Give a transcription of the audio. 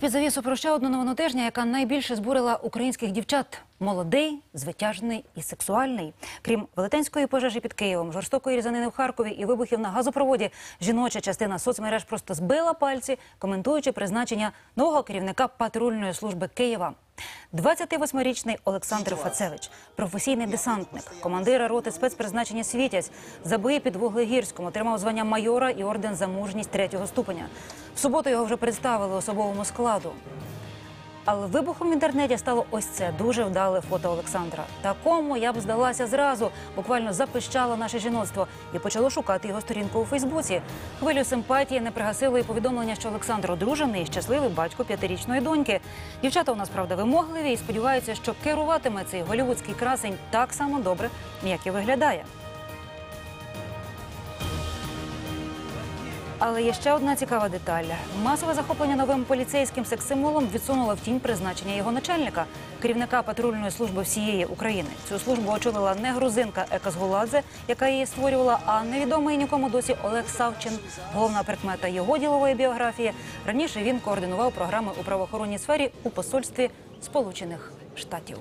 Під завісу про ще одну новину тижня, яка найбільше збурила українських дівчат. Молодий, звитяжний і сексуальний. Крім велетенської пожежі під Києвом, жорстокої різанини в Харкові і вибухів на газопроводі, жіноча частина соцмереж просто збила пальці, коментуючи призначення нового керівника патрульної служби Києва. 28-річний Олександр Фацевич, професійний десантник, командира роти спецпризначення Світязь, за бої під Вуглегірськом отримав звання майора і орден за мужність третього ступеня. В суботу його вже представили особовому складу. Але вибухом в інтернеті стало ось це дуже вдале фото Олександра. Такому я б здалася зразу, буквально запищало наше жіноцтво і почало шукати його сторінку у Фейсбуці. Хвилю симпатії не пригасило і повідомлення, що Олександр одружений і щасливий батько п'ятирічної доньки. Дівчата у нас правда вимогливі і сподіваються, що керуватиме цей голівудський красень так само добре, як і виглядає. Але є ще одна цікава деталь: масове захоплення новим поліцейським секс-символом відсунуло в тінь призначення його начальника, керівника патрульної служби всієї України. Цю службу очолила не грузинка Ека Згуладзе, яка її створювала, а невідомий нікому досі Олег Савчин. Головна прикмета його ділової біографії. Раніше він координував програми у правоохоронній сфері у посольстві Сполучених Штатів.